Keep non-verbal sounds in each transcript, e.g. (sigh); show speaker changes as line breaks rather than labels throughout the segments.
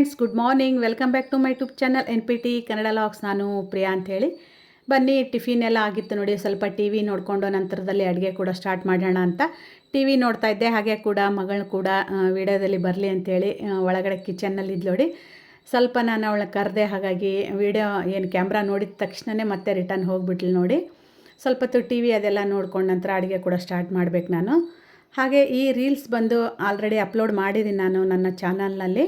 Friends good morning welcome back to my YouTube channel N P T Kannada vlogs ನಾನು ಪ್ರಿಯಾ ಅಂಥೇಳಿ ಬನ್ನಿ tiffin ಎಲ್ಲ ಆಗಿತ್ತು ನೋಡಿ, ಸ್ವಲ್ಪ ಟಿ ವಿ ನೋಡಿಕೊಂಡು ನಂತರದಲ್ಲಿ ಅಡುಗೆ ಕೂಡ ಸ್ಟಾರ್ಟ್ ಮಾಡೋಣ ಅಂತ. ಟಿ ವಿ ನೋಡ್ತಾ ಇದ್ದೆ, ಹಾಗೆ ಕೂಡ ಮಗಳು ಕೂಡ ವಿಡಿಯೋದಲ್ಲಿ ಬರಲಿ ಅಂಥೇಳಿ ಒಳಗಡೆ ಕಿಚನ್ನಲ್ಲಿ ಇದ್ದು ನೋಡಿ. ಸ್ವಲ್ಪ ನಾನು ಅವಳ ಕರೆದೆ, ಹಾಗಾಗಿ ವಿಡಿಯೋ ಏನು ಕ್ಯಾಮ್ರಾ ನೋಡಿದ ತಕ್ಷಣವೇ ಮತ್ತೆ ರಿಟರ್ನ್ ಹೋಗಿಬಿಟ್ಲು ನೋಡಿ. ಸ್ವಲ್ಪ ಹೊತ್ತು ಟಿ ವಿ ಅದೆಲ್ಲ ನೋಡ್ಕೊಂಡು ನಂತರ ಅಡುಗೆ ಕೂಡ ಸ್ಟಾರ್ಟ್ ಮಾಡಬೇಕು ನಾನು. ಹಾಗೆ ಈ ರೀಲ್ಸ್ ಬಂದು ಆಲ್ರೆಡಿ ಅಪ್ಲೋಡ್ ಮಾಡಿದ್ದೀನಿ ನಾನು ನನ್ನ ಚಾನಲ್ನಲ್ಲಿ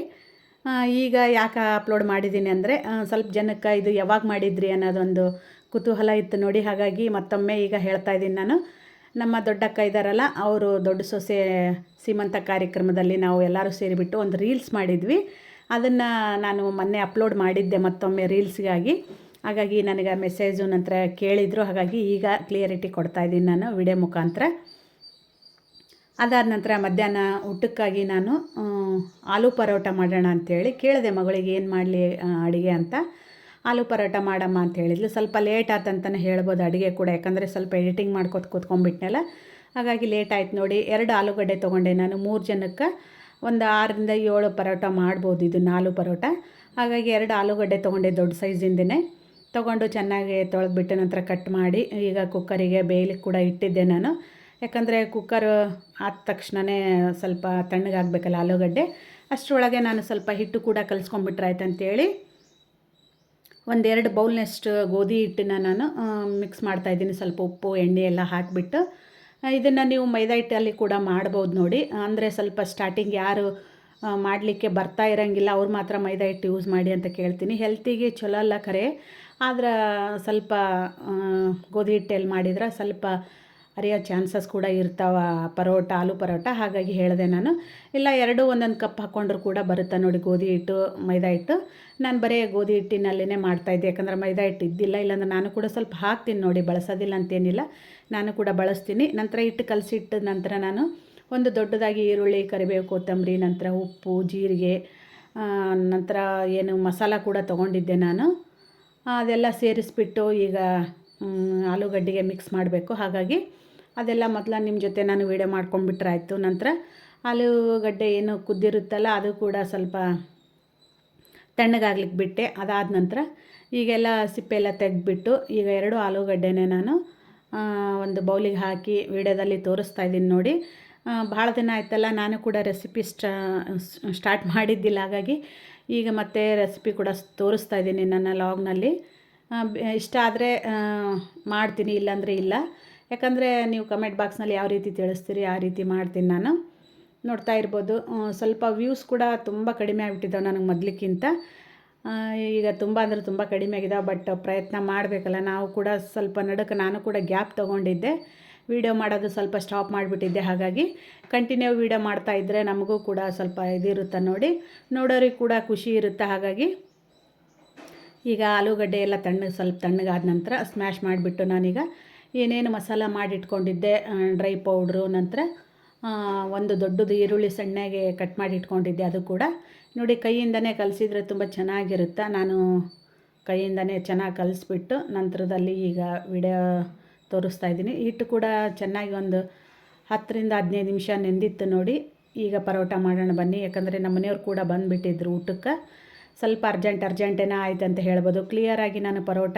ಈಗ ಯಾಕೆ ಅಪ್ಲೋಡ್ ಮಾಡಿದ್ದೀನಿ ಅಂದರೆ ಸ್ವಲ್ಪ ಜನಕ್ಕೆ ಇದು ಯಾವಾಗ ಮಾಡಿದ್ರಿ ಅನ್ನೋದೊಂದು ಕುತೂಹಲ ಇತ್ತು ನೋಡಿ. ಹಾಗಾಗಿ ಮತ್ತೊಮ್ಮೆ ಈಗ ಹೇಳ್ತಾ ಇದ್ದೀನಿ ನಾನು. ನಮ್ಮ ದೊಡ್ಡಕ್ಕ ಇದ್ದಾರಲ್ಲ ಅವರು ದೊಡ್ಡ ಸೊಸೆ ಸೀಮಂತ ಕಾರ್ಯಕ್ರಮದಲ್ಲಿ ನಾವು ಎಲ್ಲರೂ ಸೇರಿಬಿಟ್ಟು ಒಂದು ರೀಲ್ಸ್ ಮಾಡಿದ್ವಿ. ಅದನ್ನು ನಾನು ಮೊನ್ನೆ ಅಪ್ಲೋಡ್ ಮಾಡಿದ್ದೆ ಮತ್ತೊಮ್ಮೆ ರೀಲ್ಸ್ಗಾಗಿ. ಹಾಗಾಗಿ ನನಗೆ ಮೆಸೇಜು ನಂತರ ಕೇಳಿದರು. ಹಾಗಾಗಿ ಈಗ ಕ್ಲಿಯರಿಟಿ ಕೊಡ್ತಾ ಇದ್ದೀನಿ ನಾನು ವಿಡಿಯೋ ಮುಖಾಂತರ. ಅದಾದ ನಂತರ ಮಧ್ಯಾಹ್ನ ಊಟಕ್ಕಾಗಿ ನಾನು ಆಲೂ ಪರೋಟ ಮಾಡೋಣ ಅಂಥೇಳಿ ಕೇಳಿದೆ ಮಗಳಿಗೆ ಏನು ಮಾಡಲಿ ಅಡುಗೆ ಅಂತ. ಆಲೂ ಪರೋಟ ಮಾಡಮ್ಮ ಅಂತ ಹೇಳಿದ್ಲು. ಸ್ವಲ್ಪ ಲೇಟ್ ಆತಂತಲೇ ಹೇಳ್ಬೋದು ಅಡುಗೆ ಕೂಡ, ಯಾಕಂದರೆ ಸ್ವಲ್ಪ ಎಡಿಟಿಂಗ್ ಮಾಡ್ಕೊತ ಕೂತ್ಕೊಂಡ್ಬಿಟ್ನಲ್ಲ. ಹಾಗಾಗಿ ಲೇಟ್ ಆಯ್ತು ನೋಡಿ, ಎರಡು ಆಲೂಗಡ್ಡೆ ತೊಗೊಂಡೆ ನಾನು ಮೂರು ಜನಕ್ಕೆ. ಒಂದು ಆರರಿಂದ ಏಳು ಪರೋಟ ಮಾಡ್ಬೋದು ಇದು ನಾಲ್ಕು ಪರೋಟ. ಹಾಗಾಗಿ ಎರಡು ಆಲೂಗಡ್ಡೆ ತೊಗೊಂಡೆ ದೊಡ್ಡ ಸೈಜಿಂದನೇ ತೊಗೊಂಡು ಚೆನ್ನಾಗಿ ತೊಳೆದ್ಬಿಟ್ಟು ನಂತರ ಕಟ್ ಮಾಡಿ, ಈಗ ಕುಕ್ಕರಿಗೆ ಬೇಯಲಿಕ್ಕೆ ಕೂಡ ಇಟ್ಟಿದ್ದೆ ನಾನು. ಯಾಕಂದರೆ ಕುಕ್ಕರ್ ಆದ ತಕ್ಷಣವೇ ಸ್ವಲ್ಪ ತಣ್ಣಗಾಗಬೇಕಲ್ಲ ಆಲೂಗಡ್ಡೆ, ಅಷ್ಟರೊಳಗೆ ನಾನು ಸ್ವಲ್ಪ ಹಿಟ್ಟು ಕೂಡ ಕಲಿಸ್ಕೊಂಡ್ಬಿಟ್ರೆ ಆಯ್ತು ಅಂತೇಳಿ ಒಂದೆರಡು ಬೌಲ್ನಷ್ಟು ಗೋಧಿ ಹಿಟ್ಟನ್ನ ನಾನು ಮಿಕ್ಸ್ ಮಾಡ್ತಾಯಿದ್ದೀನಿ ಸ್ವಲ್ಪ ಉಪ್ಪು, ಎಣ್ಣೆ ಎಲ್ಲ ಹಾಕಿಬಿಟ್ಟು ಇದನ್ನು ನೀವು ಮೈದಾ ಹಿಟ್ಟಲ್ಲಿ ಕೂಡ ಮಾಡ್ಬೋದು ನೋಡಿ. ಅಂದರೆ ಸ್ವಲ್ಪ ಸ್ಟಾರ್ಟಿಂಗ್ ಯಾರು ಮಾಡಲಿಕ್ಕೆ ಬರ್ತಾ ಇರೋಂಗಿಲ್ಲ, ಅವ್ರು ಮಾತ್ರ ಮೈದಾ ಹಿಟ್ಟು ಯೂಸ್ ಮಾಡಿ ಅಂತ ಕೇಳ್ತೀನಿ. ಹೆಲ್ತಿಗೆ ಚಲೋ ಅಲ್ಲ ಖರೆ ಆದ್ರೆ ಸ್ವಲ್ಪ ಗೋಧಿ ಹಿಟ್ಟಲ್ಲಿ ಮಾಡಿದ್ರೆ ಸ್ವಲ್ಪ ಅರಿಯೋ ಚಾನ್ಸಸ್ ಕೂಡ ಇರ್ತಾವ ಪರೋಟ, ಆಲೂ ಪರೋಟ, ಹಾಗಾಗಿ ಹೇಳಿದೆ ನಾನು. ಇಲ್ಲ, ಎರಡು ಒಂದೊಂದು ಕಪ್ ಹಾಕ್ಕೊಂಡ್ರು ಕೂಡ ಬರುತ್ತೆ ನೋಡಿ, ಗೋಧಿ ಹಿಟ್ಟು, ಮೈದಾ ಹಿಟ್ಟು. ನಾನು ಬರೀ ಗೋಧಿ ಹಿಟ್ಟಿನಲ್ಲೇ ಮಾಡ್ತಾಯಿದ್ದೆ ಯಾಕಂದರೆ ಮೈದಾ ಹಿಟ್ಟು ಇದ್ದಿಲ್ಲ, ಇಲ್ಲಾಂದ್ರೆ ನಾನು ಕೂಡ ಸ್ವಲ್ಪ ಹಾಕ್ತೀನಿ ನೋಡಿ, ಬಳಸೋದಿಲ್ಲ ಅಂತೇನಿಲ್ಲ. ನಾನು ಕೂಡ ಬಳಸ್ತೀನಿ. ನಂತರ ಹಿಟ್ಟು ಕಲಸಿಟ್ಟ ನಂತರ ನಾನು ಒಂದು ದೊಡ್ಡದಾಗಿ ಈರುಳ್ಳಿ, ಕರಿಬೇವು, ಕೊತ್ತಂಬರಿ, ನಂತರ ಉಪ್ಪು, ಜೀರಿಗೆ ನಂತರ ಏನು ಮಸಾಲ ಕೂಡ ತೊಗೊಂಡಿದ್ದೆ ನಾನು. ಅದೆಲ್ಲ ಸೇರಿಸ್ಬಿಟ್ಟು ಈಗ ಆಲೂಗಡ್ಡೆಗೆ ಮಿಕ್ಸ್ ಮಾಡಬೇಕು. ಹಾಗಾಗಿ ಅದೆಲ್ಲ ಮೊದಲ ನಿಮ್ಮ ಜೊತೆ ನಾನು ವೀಡಿಯೋ ಮಾಡ್ಕೊಂಡ್ಬಿಟ್ರಾಯ್ತು. ನಂತರ ಆಲೂಗಡ್ಡೆ ಏನು ಕುದ್ದಿರುತ್ತಲ್ಲ, ಅದು ಕೂಡ ಸ್ವಲ್ಪ ತಣ್ಣಗಾಗ್ಲಿಕ್ಕೆ ಬಿಟ್ಟೆ. ಅದಾದ ನಂತರ ಈಗೆಲ್ಲ ಸಿಪ್ಪೆ ಎಲ್ಲ ತೆಗೆದ್ಬಿಟ್ಟು ಈಗ ಎರಡು ಆಲೂಗಡ್ಡೆನೇ ನಾನು ಒಂದು ಬೌಲಿಗೆ ಹಾಕಿ ವಿಡಿಯೋದಲ್ಲಿ ತೋರಿಸ್ತಾ ಇದ್ದೀನಿ ನೋಡಿ. ಭಾಳ ದಿನ ಆಯ್ತಲ್ಲ, ನಾನು ಕೂಡ ರೆಸಿಪಿ ಸ್ಟಾ ಸ್ಟಾರ್ಟ್ ಮಾಡಿದ್ದಿಲ್ಲ. ಹಾಗಾಗಿ ಈಗ ಮತ್ತೆ ರೆಸಿಪಿ ಕೂಡ ತೋರಿಸ್ತಾ ಇದ್ದೀನಿ ನನ್ನ ಲಾಗ್ನಲ್ಲಿ. ಇಷ್ಟ ಆದರೆ ಮಾಡ್ತೀನಿ, ಇಲ್ಲಾಂದರೆ ಇಲ್ಲ. ಯಾಕಂದರೆ ನೀವು ಕಮೆಂಟ್ ಬಾಕ್ಸ್ನಲ್ಲಿ ಯಾವ ರೀತಿ ತಿಳಿಸ್ತೀರಿ, ಆ ರೀತಿ ಮಾಡ್ತೀನಿ ನಾನು. ನೋಡ್ತಾ ಇರ್ಬೋದು. ಸ್ವಲ್ಪ ವ್ಯೂಸ್ ಕೂಡ ತುಂಬ ಕಡಿಮೆ ಆಗಿಬಿಟ್ಟಿದ್ದಾವೆ ನನಗೆ ಮೊದಲಿಕ್ಕಿಂತ. ಈಗ ತುಂಬ ಅಂದರೆ ತುಂಬ ಕಡಿಮೆ ಆಗಿದ್ದಾವೆ ಬಟ್ ಪ್ರಯತ್ನ ಮಾಡಬೇಕಲ್ಲ. ನಾವು ಕೂಡ ಸ್ವಲ್ಪ ನಡುಕ್ಕೆ ನಾನು ಕೂಡ ಗ್ಯಾಪ್ ತೊಗೊಂಡಿದ್ದೆ. ವೀಡಿಯೋ ಮಾಡೋದು ಸ್ವಲ್ಪ ಸ್ಟಾಪ್ ಮಾಡಿಬಿಟ್ಟಿದ್ದೆ. ಹಾಗಾಗಿ ಕಂಟಿನ್ಯೂ ವೀಡಿಯೋ ಮಾಡ್ತಾ ಇದ್ದರೆ ನಮಗೂ ಕೂಡ ಸ್ವಲ್ಪ ಇದಿರುತ್ತೆ ನೋಡಿ. ನೋಡೋರಿಗೆ ಕೂಡ ಖುಷಿ ಇರುತ್ತೆ ಹಾಗಾಗಿ. ಈಗ ಆಲೂಗಡ್ಡೆ ಎಲ್ಲ ತಣ್ಣಗೆ ಸ್ವಲ್ಪ ತಣ್ಣಗಾದ ನಂತರ ಸ್ಮ್ಯಾಶ್ ಮಾಡಿಬಿಟ್ಟು ನಾನೀಗ ಏನೇನು ಮಸಾಲ ಮಾಡಿಟ್ಕೊಂಡಿದ್ದೆ ಡ್ರೈ ಪೌಡ್ರು ನಂತರ ಒಂದು ದೊಡ್ಡದು ಈರುಳ್ಳಿ ಸಣ್ಣಗೆ ಕಟ್ ಮಾಡಿ ಇಟ್ಕೊಂಡಿದ್ದೆ ಅದು ಕೂಡ. ನೋಡಿ, ಕೈಯಿಂದನೇ ಕಲಿಸಿದ್ರೆ ತುಂಬ ಚೆನ್ನಾಗಿರುತ್ತೆ? ನಾನು ಕೈಯಿಂದನೇ ಚೆನ್ನಾಗಿ ಕಲಿಸ್ಬಿಟ್ಟು ನಂತರದಲ್ಲಿ ಈಗ ವಿಡಿಯೋ ತೋರಿಸ್ತಾ ಇದ್ದೀನಿ. ಹಿಟ್ಟು ಕೂಡ ಚೆನ್ನಾಗಿ ಒಂದು ಹತ್ತರಿಂದ ಹದಿನೈದು ನಿಮಿಷ ನೆಂದಿತ್ತು ನೋಡಿ. ಈಗ ಪರೋಟ ಮಾಡೋಣ ಬನ್ನಿ. ಯಾಕಂದರೆ ನಮ್ಮ ಮನೆಯವ್ರು ಕೂಡ ಬಂದುಬಿಟ್ಟಿದ್ರು ಊಟಕ್ಕೆ. ಸ್ವಲ್ಪ ಅರ್ಜೆಂಟ್ ಅರ್ಜೆಂಟೇನ ಆಯ್ತು ಅಂತ ಹೇಳ್ಬೋದು. ಕ್ಲಿಯರಾಗಿ ನಾನು ಪರೋಟ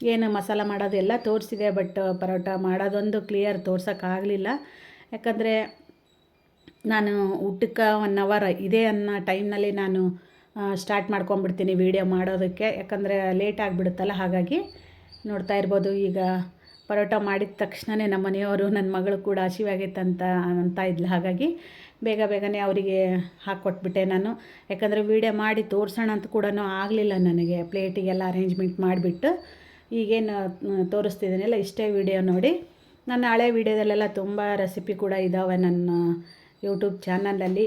ಏನು ಮಸಾಲ ಮಾಡೋದೆಲ್ಲ ತೋರಿಸಿದೆ ಬಟ್ ಪರೋಟ ಮಾಡೋದೊಂದು ಕ್ಲಿಯರ್ ತೋರ್ಸೋಕ್ಕಾಗಲಿಲ್ಲ. ಯಾಕಂದರೆ ನಾನು ಊಟಕ್ಕೆ ಒನ್ ಅವರ್ ಇದೆ ಅನ್ನೋ ಟೈಮ್ನಲ್ಲಿ ನಾನು ಸ್ಟಾರ್ಟ್ ಮಾಡ್ಕೊಂಬಿಡ್ತೀನಿ ವೀಡಿಯೋ ಮಾಡೋದಕ್ಕೆ. ಯಾಕಂದರೆ ಲೇಟ್ ಆಗಿಬಿಡುತ್ತಲ್ಲ, ಹಾಗಾಗಿ ನೋಡ್ತಾ ಇರ್ಬೋದು. ಈಗ ಪರೋಟ ಮಾಡಿದ ತಕ್ಷಣವೇ ನಮ್ಮ ಮನೆಯವರು ನನ್ನ ಮಗಳು ಕೂಡ ಹಸಿವಾಗೈತೆ ಅಂತ ಅಂತ ಇದ್ಲು. ಹಾಗಾಗಿ ಬೇಗ ಬೇಗನೆ ಅವರಿಗೆ ಹಾಕ್ಕೊಟ್ಬಿಟ್ಟೆ ನಾನು. ಯಾಕಂದರೆ ವೀಡಿಯೋ ಮಾಡಿ ತೋರಿಸೋಣ ಅಂತ ಕೂಡ ಆಗಲಿಲ್ಲ ನನಗೆ. ಪ್ಲೇಟಿಗೆಲ್ಲ ಅರೇಂಜ್ಮೆಂಟ್ ಮಾಡಿಬಿಟ್ಟು ಈಗೇನು ತೋರಿಸ್ತಿದ್ದೀನಲ್ಲ ಇಷ್ಟೇ ವಿಡಿಯೋ ನೋಡಿ. ನನ್ನ ಹಳೆ ವೀಡಿಯೋದಲ್ಲೆಲ್ಲ ತುಂಬ ರೆಸಿಪಿ ಕೂಡ ಇದ್ದಾವೆ ನನ್ನ ಯೂಟ್ಯೂಬ್ ಚಾನಲಲ್ಲಿ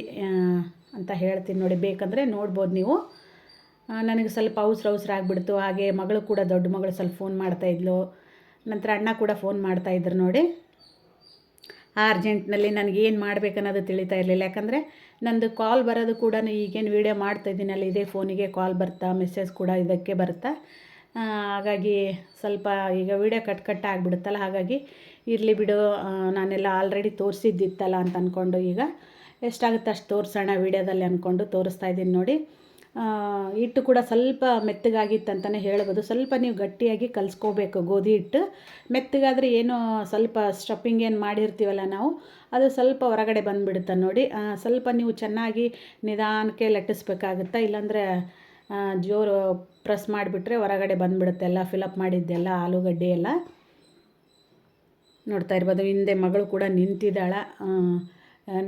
ಅಂತ ಹೇಳ್ತೀನಿ ನೋಡಿ. ಬೇಕಂದರೆ ನೋಡ್ಬೋದು ನೀವು. ನನಗೆ ಸ್ವಲ್ಪ ಅವಸರ ಅವಸರ ಆಗಿಬಿಡ್ತು. ಹಾಗೆ ಮಗಳು ಕೂಡ ದೊಡ್ಡ ಮಗಳು ಸ್ವಲ್ಪ ಫೋನ್ ಮಾಡ್ತಾಯಿದ್ಲು ನಂತರ ಅಣ್ಣ ಕೂಡ ಫೋನ್ ಮಾಡ್ತಾಯಿದ್ರು ನೋಡಿ. ಆ ಅರ್ಜೆಂಟ್ನಲ್ಲಿ ನನಗೆ ಏನು ಅನ್ನೋದು ತಿಳಿತಾ ಇರಲಿಲ್ಲ. ಯಾಕಂದರೆ ನಂದು ಕಾಲ್ ಬರೋದು ಕೂಡ ಈಗೇನು ವೀಡಿಯೋ ಮಾಡ್ತಾಯಿದ್ದೀನಲ್ಲ ಇದೇ ಫೋನಿಗೆ ಕಾಲ್ ಬರ್ತಾ ಮೆಸೇಜ್ ಕೂಡ ಇದಕ್ಕೆ ಬರ್ತಾ. ಹಾಗಾಗಿ ಸ್ವಲ್ಪ ಈಗ ವಿಡಿಯೋ ಕಟ್ ಕಟ್ ಆಗಿಬಿಡುತ್ತಲ್ಲ, ಹಾಗಾಗಿ ಇರಲಿ ಬಿಡು ನಾನೆಲ್ಲ ಆಲ್ರೆಡಿ ತೋರಿಸಿದ್ದಿತ್ತಲ್ಲ ಅಂತ ಅಂದ್ಕೊಂಡು ಈಗ ಎಷ್ಟಾಗುತ್ತೆ ಅಷ್ಟು ತೋರಿಸೋಣ ವಿಡಿಯೋದಲ್ಲಿ ಅಂದ್ಕೊಂಡು ತೋರಿಸ್ತಾ ಇದ್ದೀನಿ ನೋಡಿ. ಹಿಟ್ಟು ಕೂಡ ಸ್ವಲ್ಪ ಮೆತ್ತಗಾಗಿತ್ತಂತಲೇ ಹೇಳ್ಬೋದು. ಸ್ವಲ್ಪ ನೀವು ಗಟ್ಟಿಯಾಗಿ ಕಲಿಸ್ಕೋಬೇಕು ಗೋಧಿ ಹಿಟ್ಟು. ಮೆತ್ತಗಾದರೆ ಏನು ಸ್ವಲ್ಪ ಸ್ಟಫಿಂಗ್ ಏನು ಮಾಡಿರ್ತೀವಲ್ಲ ನಾವು, ಅದು ಸ್ವಲ್ಪ ಹೊರಗಡೆ ಬಂದುಬಿಡುತ್ತೆ ನೋಡಿ. ಸ್ವಲ್ಪ ನೀವು ಚೆನ್ನಾಗಿ ನಿಧಾನಕ್ಕೆ ಲಟ್ಟಿಸ್ಬೇಕಾಗುತ್ತೆ? ಇಲ್ಲಾಂದರೆ ಜೋರು ಪ್ರೆಸ್ ಮಾಡಿಬಿಟ್ರೆ ಹೊರಗಡೆ ಬಂದುಬಿಡುತ್ತೆ ಎಲ್ಲ ಫಿಲಪ್ ಮಾಡಿದ್ದೆಲ್ಲ ಆಲೂಗಡ್ಡೆ ಎಲ್ಲ. ನೋಡ್ತಾ ಇರ್ಬೋದು, ಹಿಂದೆ ಮಗಳು ಕೂಡ ನಿಂತಿದ್ದಾಳೆ.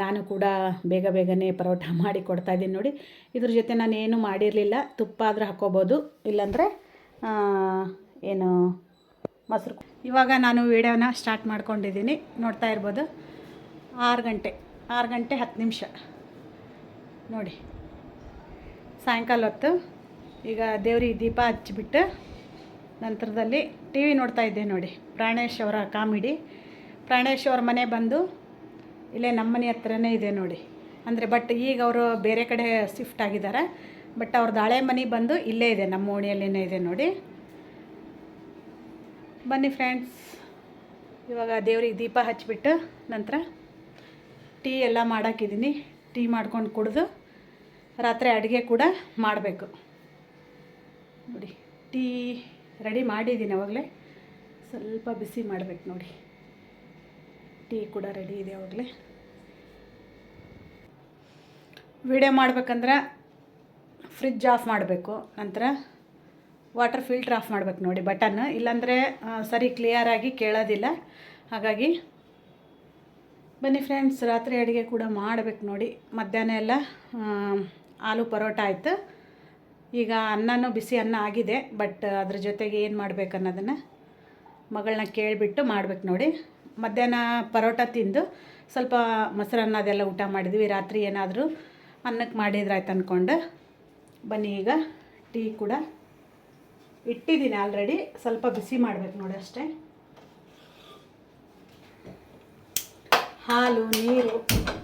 ನಾನು ಕೂಡ ಬೇಗ ಬೇಗನೆ ಪರೋಟ (laughs) ಮಾಡಿ ಕೊಡ್ತಾ ಇದ್ದೀನಿ ನೋಡಿ. ಇದ್ರ ಜೊತೆ ನಾನು ಏನು ಮಾಡಿರಲಿಲ್ಲ. ತುಪ್ಪ ಆದರೂ ಹಾಕ್ಕೋಬೋದು. ಇಲ್ಲಾಂದರೆ ಏನು, ಮೊಸರು. ಇವಾಗ ನಾನು ವೀಡಿಯೋನ ಸ್ಟಾರ್ಟ್ ಮಾಡ್ಕೊಂಡಿದ್ದೀನಿ. ನೋಡ್ತಾ ಇರ್ಬೋದು, ಆರು ಗಂಟೆ ಆರು ಗಂಟೆ ಹತ್ತು ನಿಮಿಷ. ನೋಡಿ, ಸಾಯಂಕಾಲ ಹೊತ್ತು ಈಗ ದೇವ್ರಿಗೆ ದೀಪ ಹಚ್ಚಿಬಿಟ್ಟು ನಂತರದಲ್ಲಿ ಟಿ ವಿ ನೋಡ್ತಾ ಇದ್ದೆ ನೋಡಿ. ಪ್ರಾಣೇಶ್ ಅವರ ಕಾಮಿಡಿ. ಪ್ರಾಣೇಶ್ ಅವ್ರ ಮನೆ ಬಂದು ಇಲ್ಲೇ ನಮ್ಮ ಮನೆ ಹತ್ರನೇ ಇದೆ ನೋಡಿ. ಅಂದರೆ ಬಟ್ ಈಗ ಅವರು ಬೇರೆ ಕಡೆ ಶಿಫ್ಟ್ ಆಗಿದ್ದಾರೆ. ಬಟ್ ಅವ್ರದ್ದು ಹಳೆ ಮನೆ ಬಂದು ಇಲ್ಲೇ ಇದೆ, ನಮ್ಮ ಓಣಿಯಲ್ಲೇ ಇದೆ ನೋಡಿ. ಬನ್ನಿ ಫ್ರೆಂಡ್ಸ್ ಇವಾಗ ದೇವ್ರಿಗೆ ದೀಪ ಹಚ್ಚಿಬಿಟ್ಟು ನಂತರ ಟೀ ಎಲ್ಲ ಮಾಡೋಕ್ಕಿದ್ದೀನಿ ಟೀ ಮಾಡ್ಕೊಂಡು ಕುಡಿದು ರಾತ್ರಿ ಅಡುಗೆ ಕೂಡ ಮಾಡಬೇಕು. ನೋಡಿ, ಟೀ ರೆಡಿ ಮಾಡಿದ್ದೀನಿ ಅವಾಗಲೇ. ಸ್ವಲ್ಪ ಬಿಸಿ ಮಾಡಬೇಕು ನೋಡಿ. ಟೀ ಕೂಡ ರೆಡಿ ಇದೆ ಅವಾಗಲೇ. ವಿಡಿಯೋ ಮಾಡ್ಬೇಕಂದ್ರೆ ಫ್ರಿಜ್ ಆಫ್ ಮಾಡಬೇಕು. ನಂತರ ವಾಟರ್ ಫಿಲ್ಟ್ರ್ ಆಫ್ ಮಾಡ್ಬೇಕು ನೋಡಿ ಬಟನ್. ಇಲ್ಲಾಂದರೆ ಸರಿ ಕ್ಲಿಯರಾಗಿ ಕೇಳೋದಿಲ್ಲ. ಹಾಗಾಗಿ ಬನ್ನಿ ಫ್ರೆಂಡ್ಸ್ ರಾತ್ರಿ ಅಡುಗೆ ಕೂಡ ಮಾಡಬೇಕು ನೋಡಿ. ಮಧ್ಯಾಹ್ನ ಎಲ್ಲ ಆಲೂ ಪರೋಟ ಆಯಿತು. ಈಗ ಅನ್ನನೂ ಬಿಸಿ ಅನ್ನ ಆಗಿದೆ ಬಟ್ ಅದ್ರ ಜೊತೆಗೆ ಏನು ಮಾಡ್ಬೇಕು ಅನ್ನೋದನ್ನು ಮಗಳನ್ನ ಕೇಳಿಬಿಟ್ಟು ಮಾಡ್ಬೇಕು ನೋಡಿ. ಮಧ್ಯಾಹ್ನ ಪರೋಟ ತಿಂದು ಸ್ವಲ್ಪ ಮೊಸರನ್ನ ಅದೆಲ್ಲ ಊಟ ಮಾಡಿದ್ವಿ. ರಾತ್ರಿ ಏನಾದರೂ ಅನ್ನಕ್ಕೆ ಮಾಡಿದ್ರಾಯ್ತು ಅಂದ್ಕೊಂಡು ಬನ್ನಿ ಈಗ ಟೀ ಕೂಡ ಇಟ್ಟಿದ್ದೀನಿ ಆಲ್ರೆಡಿ ಸ್ವಲ್ಪ ಬಿಸಿ ಮಾಡ್ಬೇಕು ನೋಡಿ ಅಷ್ಟೇ. ಹಾಲು, ನೀರು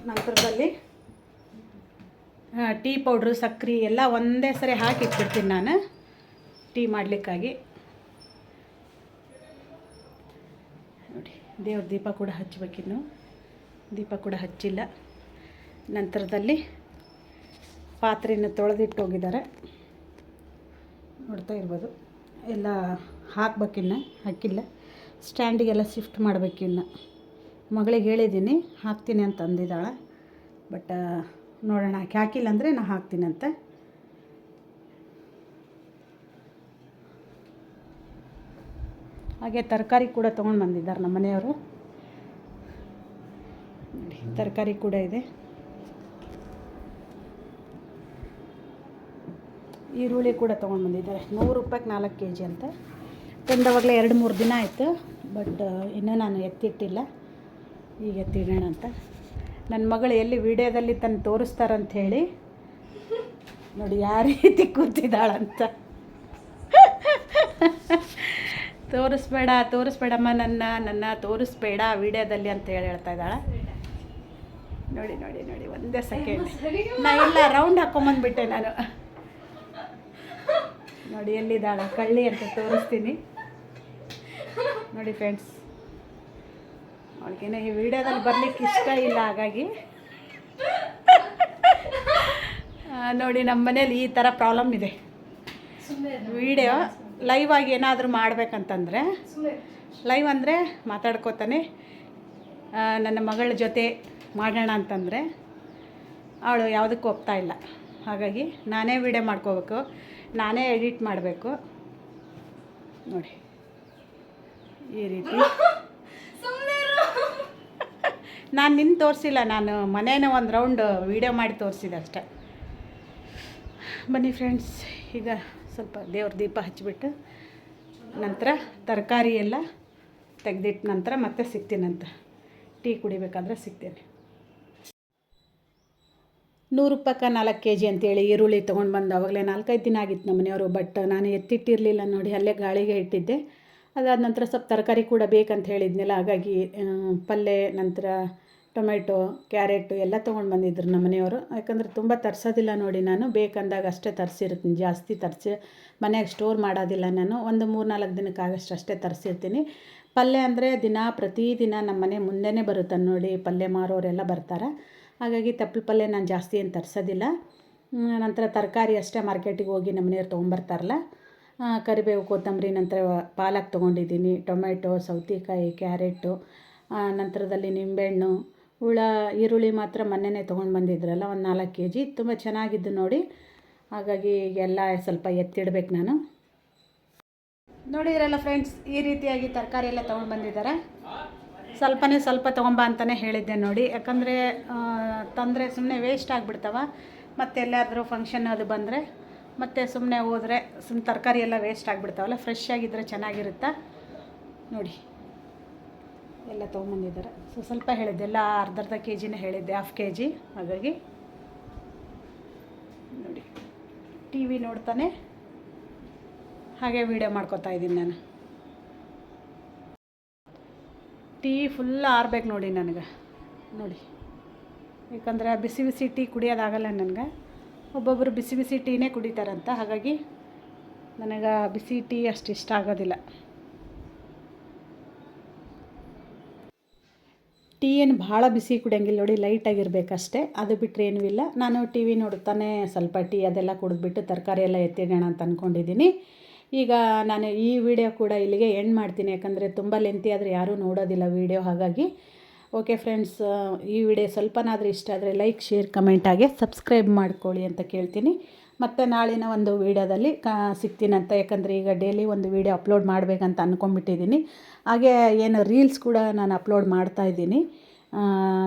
ನಂತರದಲ್ಲಿ ಟೀ ಪೌಡ್ರು ಸಕ್ಕರೆ ಎಲ್ಲ ಒಂದೇ ಸರಿ ಹಾಕಿ ಇಟ್ಬಿಡ್ತೀನಿ ನಾನು. ಟೀ ಮಾಡಲಿಕ್ಕಾಗಿ. ನೋಡಿ, ದೇವ್ರ ದೀಪ ಕೂಡ ಹಚ್ಚಬೇಕಿನ್ನು ದೀಪ ಕೂಡ ಹಚ್ಚಿಲ್ಲ. ನಂತರದಲ್ಲಿ ಪಾತ್ರೆಯನ್ನು ತೊಳೆದಿಟ್ಟು ಹೋಗಿದ್ದಾರೆ. ನೋಡ್ತಾ ಇರ್ಬೋದು. ಎಲ್ಲ ಹಾಕ್ಬೇಕಿನ್ನು, ಹಾಕಿಲ್ಲ. ಸ್ಟ್ಯಾಂಡಿಗೆಲ್ಲ ಶಿಫ್ಟ್ ಮಾಡಬೇಕಿನ್ನು. ಮಗಳಿಗೆ ಹೇಳಿದ್ದೀನಿ, ಹಾಕ್ತೀನಿ ಅಂತ ಅಂದಿದ್ದಾಳೆ. ಬಟ್ ನೋಡೋಣ ಆಕೆ ಹಾಕಿಲ್ಲ ಅಂದರೆ ನಾ ಹಾಕ್ತೀನಂತೆ. ಹಾಗೆ ತರಕಾರಿ ಕೂಡ ತೊಗೊಂಡು ಬಂದಿದ್ದಾರೆ ನಮ್ಮ ಮನೆಯವರು. ತರಕಾರಿ ಕೂಡ ಇದೆ. ಈರುಳ್ಳಿ ಕೂಡ ತೊಗೊಂಡು ಬಂದಿದ್ದಾರೆ. ನೂರು ರೂಪಾಯಿಗೆ ನಾಲ್ಕು ಕೆ ಜಿ ಅಂತ. ತಂದವಾಗಲೇ ಎರಡು ಮೂರು ದಿನ ಆಯಿತು, ಬಟ್, ಇನ್ನೂ ನಾನು ಎತ್ತಿಟ್ಟಿಲ್ಲ. ಈಗ ಎತ್ತಿಡೋಣ ಅಂತ. ನನ್ನ ಮಗಳು ಎಲ್ಲಿ ವಿಡಿಯೋದಲ್ಲಿ ತನ್ನ ತೋರಿಸ್ತಾರಂತ ಹೇಳಿ ನೋಡಿ ಯಾವ ರೀತಿ ಕೂತಿದ್ದಾಳಂತ. ತೋರಿಸ್ಬೇಡ, ತೋರಿಸ್ಬೇಡಮ್ಮ ನನ್ನ ನನ್ನ ತೋರಿಸ್ಬೇಡ ವಿಡಿಯೋದಲ್ಲಿ ಅಂತ ಹೇಳಿ ಹೇಳ್ತಾ ಇದ್ದಾಳೆ. ನೋಡಿ ನೋಡಿ ನೋಡಿ, ಒಂದೇ ಸೆಕೆಂಡ್ ನಾ ಎಲ್ಲ ರೌಂಡ್ ಹಾಕೊಂಬಂದ್ಬಿಟ್ಟೆ ನಾನು. ನೋಡಿ, ಎಲ್ಲಿದ್ದಾಳ? ಕಳ್ಳಿ ಅಂತ ತೋರಿಸ್ತೀನಿ. ನೋಡಿ ಫ್ರೆಂಡ್ಸ್ ಅವಳಿಗೇನೆ ಈ ವಿಡಿಯೋದಲ್ಲಿ ಬರ್ಲಿಕ್ಕೆ ಇಷ್ಟ ಇಲ್ಲ ಹಾಗಾಗಿ. ನೋಡಿ ನಮ್ಮ ಮನೇಲಿ ಈ ಥರ ಪ್ರಾಬ್ಲಮ್ ಇದೆ. ವಿಡಿಯೋ ಲೈವ್ ಆಗಿ ಏನಾದರೂ ಮಾಡಬೇಕಂತಂದರೆ ಲೈವ್ ಅಂದರೆ ಮಾತಾಡ್ಕೋತಾನೆ. ನನ್ನ ಮಗಳ ಜೊತೆ ಮಾಡೋಣ ಅಂತಂದರೆ ಅವಳು ಯಾವುದಕ್ಕೂ ಒಪ್ತಾ ಇಲ್ಲ. ಹಾಗಾಗಿ ನಾನೇ ವಿಡಿಯೋ ಮಾಡ್ಕೋಬೇಕು. ನಾನೇ ಎಡಿಟ್ ಮಾಡಬೇಕು. ನೋಡಿ ಈ ರೀತಿ. ನಾನು ನಿನ್ನ ತೋರಿಸಿಲ್ಲ, ನಾನು ಮನೇನ ಒಂದು ರೌಂಡ್ ವೀಡಿಯೋ ಮಾಡಿ ತೋರಿಸಿದೆ ಅಷ್ಟೆ. ಬನ್ನಿ ಫ್ರೆಂಡ್ಸ್ ಈಗ ಸ್ವಲ್ಪ ದೇವ್ರ ದೀಪ ಹಚ್ಚಿಬಿಟ್ಟು ನಂತರ ತರಕಾರಿ ಎಲ್ಲ ತೆಗೆದಿಟ್ಟ ನಂತರ ಮತ್ತೆ ಸಿಗ್ತೀನಂತ ಟೀ ಕುಡಿಬೇಕಾದ್ರೆ ಸಿಗ್ತೇನೆ. ನೂರು ರೂಪಾಯಿ ನಾಲ್ಕು ಕೆ ಜಿ ಅಂತೇಳಿ ಈರುಳ್ಳಿ ತೊಗೊಂಡು ಬಂದು ಅವಾಗಲೇ ನಾಲ್ಕೈದು ದಿನ ಆಗಿತ್ತು ನಮ್ಮ ಮನೆಯವರು ಬಟ್ ನಾನು ಎತ್ತಿಟ್ಟಿರಲಿಲ್ಲ ನೋಡಿ, ಅಲ್ಲೇ ಗಾಳಿಗೆ ಇಟ್ಟಿದ್ದೆ. ಅದಾದ ನಂತರ ಸ್ವಲ್ಪ ತರಕಾರಿ ಕೂಡ ಬೇಕಂತ ಹೇಳಿದ್ನಲ್ಲ, ಹಾಗಾಗಿ ಪಲ್ಯ ನಂತರ ಟೊಮೆಟೊ ಕ್ಯಾರೆಟು ಎಲ್ಲ ತೊಗೊಂಡು ಬಂದಿದ್ರು ನಮ್ಮ ಮನೆಯವರು. ಯಾಕಂದರೆ ತುಂಬ ತರಿಸೋದಿಲ್ಲ ನೋಡಿ ನಾನು, ಬೇಕಂದಾಗ ಅಷ್ಟೇ ತರಿಸಿರ್ತೀನಿ, ಜಾಸ್ತಿ ತರಿಸಿ, ಮನೆಯಾಗ ಸ್ಟೋರ್ ಮಾಡೋದಿಲ್ಲ ನಾನು. ಒಂದು ಮೂರು ನಾಲ್ಕು ದಿನಕ್ಕಾಗಷ್ಟು ಅಷ್ಟೇ ತರಿಸಿರ್ತೀನಿ. ಪಲ್ಯ ಅಂದರೆ ದಿನ ಪ್ರತಿದಿನ ನಮ್ಮ ಮನೆ ಮುಂದೆನೇ ಬರುತ್ತೆ ನೋಡಿ ಪಲ್ಯ ಮಾರೋರೆಲ್ಲ ಬರ್ತಾರೆ. ಹಾಗಾಗಿ ತಪ್ಪಲು ಪಲ್ಯ ನಾನು ಜಾಸ್ತಿ ಏನು ತರಿಸೋದಿಲ್ಲ. ನಂತರ ತರಕಾರಿ ಅಷ್ಟೇ ಮಾರ್ಕೆಟಿಗೆ ಹೋಗಿ ನಮ್ಮ ಮನೆಯವ್ರು ತೊಗೊಂಬರ್ತಾರಲ್ಲ ಕರಿಬೇವು, ಕೊತ್ತಂಬರಿ, ನಂತರ ಪಾಲಕ್ ತೊಗೊಂಡಿದ್ದೀನಿ. ಟೊಮೆಟೊ, ಸೌತೆಕಾಯಿ, ಕ್ಯಾರೆಟು ನಂತರದಲ್ಲಿ ನಿಂಬೆಹಣ್ಣು, ಹುಳ, ಈರುಳ್ಳಿ ಮಾತ್ರ ಮೊನ್ನೆನೇ ತೊಗೊಂಡು ಬಂದಿದ್ರಲ್ಲ, ಒಂದು ನಾಲ್ಕು ಕೆ ಜಿ ತುಂಬ ಚೆನ್ನಾಗಿದ್ದು ನೋಡಿ. ಹಾಗಾಗಿ ಎಲ್ಲ ಸ್ವಲ್ಪ ಎತ್ತಿಡ್ಬೇಕು ನಾನು. ನೋಡಿದ್ರಲ್ಲ ಫ್ರೆಂಡ್ಸ್, ಈ ರೀತಿಯಾಗಿ ತರಕಾರಿ ಎಲ್ಲ ತೊಗೊಂಡು ಬಂದಿದ್ದಾರೆ. ಸ್ವಲ್ಪನೇ ಸ್ವಲ್ಪ ತೊಗೊಂಬ ಅಂತಲೇ ಹೇಳಿದ್ದೆ ನೋಡಿ. ಯಾಕಂದರೆ ತಂದರೆ ಸುಮ್ಮನೆ ವೇಸ್ಟ್ ಆಗಿಬಿಡ್ತಾವ. ಮತ್ತೆ ಎಲ್ಲಾದರೂ ಫಂಕ್ಷನ್ ಅದು ಬಂದರೆ ಮತ್ತೆ ಸುಮ್ಮನೆ ಹೋದರೆ ಸುಮ್ಮನೆ ತರಕಾರಿ ಎಲ್ಲ ವೇಸ್ಟ್ ಆಗಿಬಿಡ್ತಾವಲ್ಲ ಫ್ರೆಶ್ ಆಗಿದ್ದರೆ ಚೆನ್ನಾಗಿರುತ್ತಾ? ನೋಡಿ, ಎಲ್ಲ ತೊಗೊಂಬಂದಿದ್ದಾರೆ. ಸೊ ಸ್ವಲ್ಪ ಹೇಳಿದ್ದೆ, ಎಲ್ಲ ಅರ್ಧರ್ಧ ಅರ್ಧ ಕೆ ಜಿನೇ ಹೇಳಿದ್ದೆ ಹಾಫ್ ಕೆ ಜಿ ಹಾಗಾಗಿ ನೋಡಿ ಟಿ ವಿ ನೋಡ್ತಾನೆ. ಹಾಗೆ ವೀಡಿಯೋ ಮಾಡ್ಕೊತಾ ಇದ್ದೀನಿ ನಾನು. ಟೀ ಫುಲ್ ಆರ್ಬೇಕು ನೋಡಿ ನನಗೆ. ನೋಡಿ, ಯಾಕಂದರೆ ಬಿಸಿ ಬಿಸಿ ಟೀ ಕುಡಿಯೋದಾಗಲ್ಲ ನನಗೆ. ಒಬ್ಬೊಬ್ಬರು ಬಿಸಿ ಬಿಸಿ ಟೀನೇ ಕುಡಿತಾರಂತ, ಹಾಗಾಗಿ ನನಗೆ ಬಿಸಿ ಟೀ ಅಷ್ಟು ಇಷ್ಟ ಆಗೋದಿಲ್ಲ. ಟೀ ಏನು ಭಾಳ ಬಿಸಿ ಕುಡಿಯೋಂಗಿಲ್ಲ ನೋಡಿ, ಲೈಟಾಗಿರ್ಬೇಕಷ್ಟೇ, ಅದು ಬಿಟ್ಟರೆ ಏನೂ ಇಲ್ಲ. ನಾನು ಟಿ ವಿ ನೋಡ್ತಾನೆ ಸ್ವಲ್ಪ ಟೀ ಅದೆಲ್ಲ ಕುಡಿದ್ಬಿಟ್ಟು ತರಕಾರಿ ಎಲ್ಲ ಎತ್ತಿಡೋಣ ಅಂತ ಅಂದ್ಕೊಂಡಿದ್ದೀನಿ ಈಗ ನಾನು ಈ ವಿಡಿಯೋ ಕೂಡ ಇಲ್ಲಿಗೆ ಎಂಡ್ ಮಾಡ್ತೀನಿ, ಯಾಕಂದರೆ ತುಂಬ ಲೆಂತಿ ಆದರೆ ಯಾರೂ ನೋಡೋದಿಲ್ಲ ವಿಡಿಯೋ, ಹಾಗಾಗಿ ಓಕೆ ಫ್ರೆಂಡ್ಸ್ ಈ ವಿಡಿಯೋ ಸ್ವಲ್ಪನಾದರೂ ಇಷ್ಟ ಆದರೆ ಲೈಕ್, ಶೇರ್, ಕಮೆಂಟ್ ಆಗಿ ಸಬ್ಸ್ಕ್ರೈಬ್ ಮಾಡ್ಕೊಳ್ಳಿ ಅಂತ ಕೇಳ್ತೀನಿ. ಮತ್ತು ನಾಳಿನ ಒಂದು ವೀಡಿಯೋದಲ್ಲಿ ಕಾ ಸಿಗ್ತೀನಂತ ಯಾಕಂದರೆ ಈಗ ಡೈಲಿ ಒಂದು ವೀಡಿಯೋ ಅಪ್ಲೋಡ್ ಮಾಡಬೇಕಂತ ಅಂದ್ಕೊಂಡ್ಬಿಟ್ಟಿದ್ದೀನಿ ಹಾಗೆ ಏನು ರೀಲ್ಸ್ ಕೂಡ ನಾನು ಅಪ್ಲೋಡ್ ಮಾಡ್ತಾಯಿದ್ದೀನಿ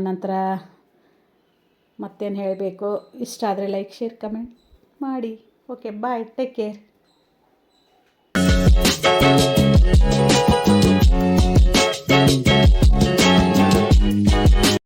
ನಂತರ ಮತ್ತೇನು ಹೇಳಬೇಕು? ಇಷ್ಟ ಆದರೆ ಲೈಕ್, ಶೇರ್, ಕಮೆಂಟ್ ಮಾಡಿ. Okay bye take care